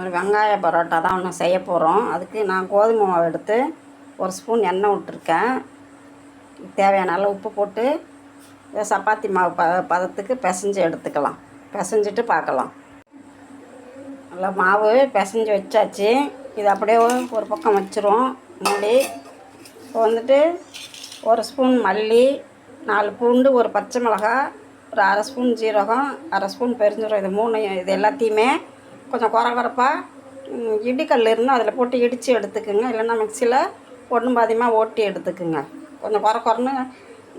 ஒரு வெங்காய பரோட்டா தான் ஒன்று செய்ய போகிறோம். அதுக்கு நான் கோதுமை மாவு எடுத்து ஒரு ஸ்பூன் எண்ணெய் விட்டுருக்கேன். தேவையான அளவு உப்பு போட்டு சப்பாத்தி மாவு ப பதத்துக்கு பிசைஞ்சு எடுத்துக்கலாம். பிசைஞ்சிட்டு பார்க்கலாம். நல்லா மாவு பிசைஞ்சு வச்சாச்சு. இது அப்படியே ஒரு பக்கம் வச்சுருவோம். மூடி இப்போ வந்துட்டு ஒரு ஸ்பூன் மல்லி நாலு பூண்டு ஒரு பச்சை மிளகாய் ஒரு அரை ஸ்பூன் ஜீரகம் அரை ஸ்பூன் பெருஞ்சீரகம் இது மூணு இது எல்லாத்தையுமே கொஞ்சம் குறகுறப்பாக இடிக்கல் இருந்தால் அதில் போட்டு இடித்து எடுத்துக்குங்க. இல்லைன்னா மிக்சியில் ஒன்றும் பாதியமாக ஓட்டி எடுத்துக்குங்க. கொஞ்சம் குறை குறைன்னு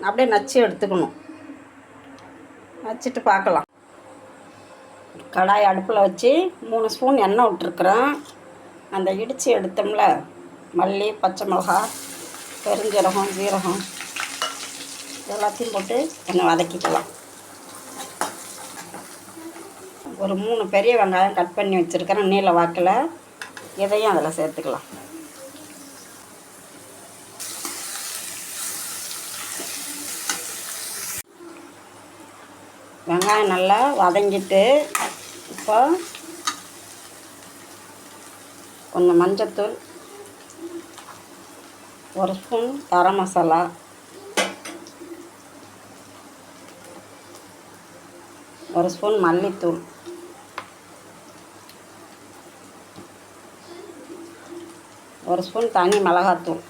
அப்படியே நச்சு எடுத்துக்கணும். நச்சுட்டு பார்க்கலாம் கடாய் அடுப்பில் வச்சு மூணு ஸ்பூன் எண்ணெய் விட்டுருக்குறேன். அந்த இடித்து எடுத்தோம்ல மல்லி பச்சை மிளகா பெருஞ்சீரகம் ஜீரகம் எல்லாத்தையும் போட்டு எண்ணெய் வதக்கிக்கலாம். ஒரு மூணு பெரிய வெங்காயம் கட் பண்ணி வச்சுருக்கிறேன். நீல வாக்கில் இதையும் அதில் சேர்த்துக்கலாம். வெங்காயம் நல்லா வதங்கிட்டு இப்போ கொஞ்சம் மஞ்சத்தூள் ஒரு ஸ்பூன் கரம் மசாலா ஒரு ஸ்பூன் மல்லித்தூள். ஒரு ஸ்பூன் தனி மிளகாத்தூள்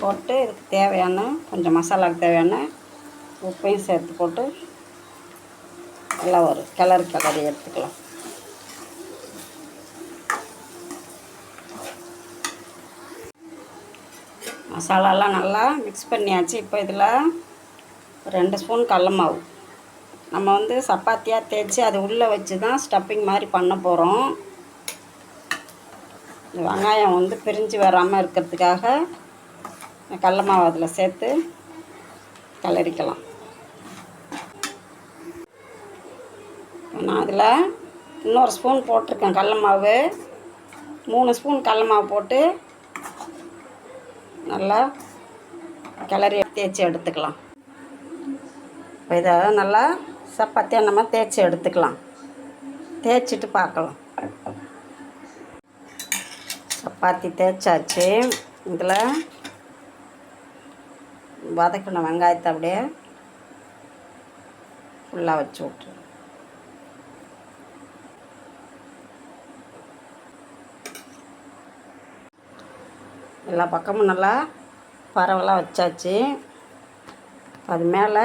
போட்டு இதுக்கு தேவையான கொஞ்சம் மசாலாவுக்கு தேவையான உப்பையும் சேர்த்து போட்டு நல்லா ஒரு கிளறு கிளறி எடுத்துக்கலாம். மசாலாலாம் நல்லா மிக்ஸ் பண்ணியாச்சு. இப்போ இதில் ரெண்டு ஸ்பூன் கடல மாவு. நம்ம வந்து சப்பாத்தியாக தேய்ச்சி அது உள்ளே வச்சு தான் ஸ்டப்பிங் மாதிரி பண்ண போகிறோம். இந்த வெங்காயம் வந்து பிரிஞ்சு வராமல் இருக்கிறதுக்காக கடல மாவு அதில் சேர்த்து கலரிக்கலாம் நான் அதில் இன்னொரு ஸ்பூன் போட்டிருக்கேன் கடல மாவு. மூணு ஸ்பூன் கடல மாவு போட்டு நல்லா கிளறி தேய்ச்சி எடுத்துக்கலாம். இப்போ இதை நல்லா சப்பாத்தியாக நம்ம தேய்ச்சி எடுத்துக்கலாம். தேய்ச்சிட்டு பார்க்கலாம். சப்பாத்தி தேய்ச்சாச்சு. இதில் வதக்கின வெங்காயத்தை அப்படியே ஃபுல்லாக வச்சு விட்ரு எல்லா பக்கமும் நல்லா பரவலாக வச்சாச்சு. அது மேலே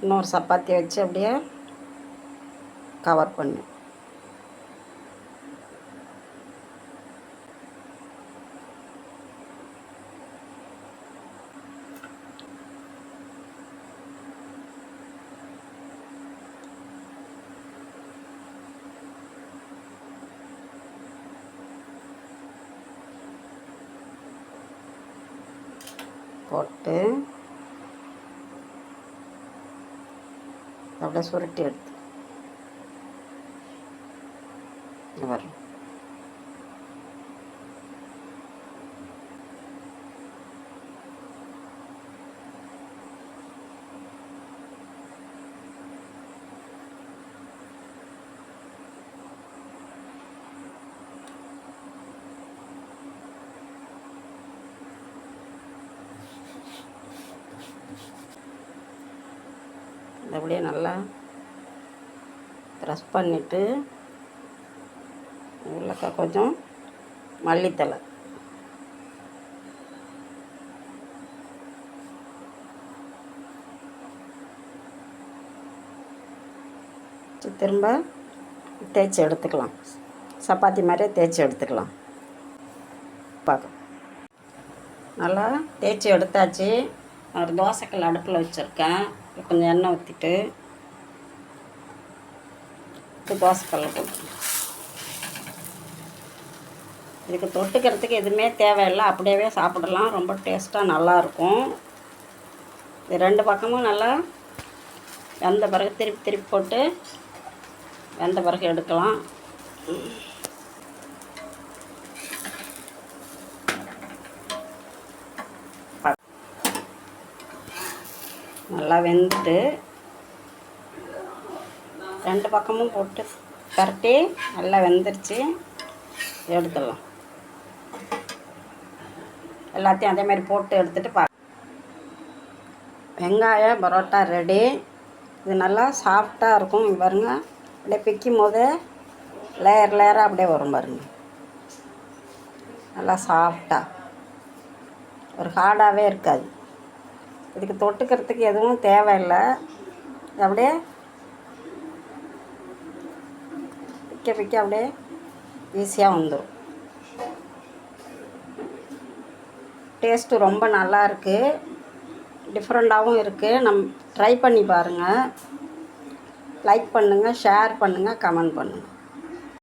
இன்னொரு சப்பாத்தி வச்சு அப்படியே கவர் பண்ணு. போட்டு அப்படியே சுருட்டி எடுத்து. வரும் இதை அப்படியே நல்லா ப்ரெஸ் பண்ணிவிட்டு உள்ளக்கா கொஞ்சம் மல்லித்தலை திரும்ப தேய்ச்சி எடுத்துக்கலாம். சப்பாத்தி மாதிரியே தேய்ச்சி எடுத்துக்கலாம். பார்க்க. நல்லா தேய்ச்சி எடுத்தாச்சு. ஒரு தோசைக்கல் அடுப்பில் வச்சுருக்கேன். கொஞ்சம் எண்ணெய் ஊற்றிட்டு தோசைக்கல்ல போட்டு இதுக்கு தொட்டுக்கிறதுக்கு எதுவுமே தேவையில்லை. அப்படியே சாப்பிடலாம். ரொம்ப டேஸ்ட்டாக நல்லாயிருக்கும். இது ரெண்டு பக்கமும் நல்லா வெந்த பிறகு திருப்பி திருப்பி போட்டு வெந்த பிறகு எடுக்கலாம். நல்லா வெந்துட்டு ரெண்டு பக்கமும் போட்டு பரட்டி நல்லா வெந்துருச்சு. எடுத்துடலாம். எல்லாத்தையும் அதே மாதிரி போட்டு எடுத்துகிட்டு பா வெங்காயம் பரோட்டா ரெடி இது நல்லா சாஃப்டாக இருக்கும் இங்க பாருங்க. அப்படியே பிக்கும் போது லேயர் லேயராக அப்படியே வரும் பாருங்க. நல்லா சாஃப்டாக ஒரு ஹார்டாகவே இருக்காது. இதுக்கு தொட்டுக்கிறதுக்கு எதுவும் தேவையில்லை. அப்படியே பிக்க பிக்க அப்படியே ஈஸியாக வந்துடும் டேஸ்ட்டு ரொம்ப நல்லா இருக்குது டிஃப்ரெண்ட்டாகவும் இருக்குது நம் ட்ரை பண்ணி பாருங்கள் லைக் பண்ணுங்கள் ஷேர் பண்ணுங்கள் கமெண்ட் பண்ணுங்கள்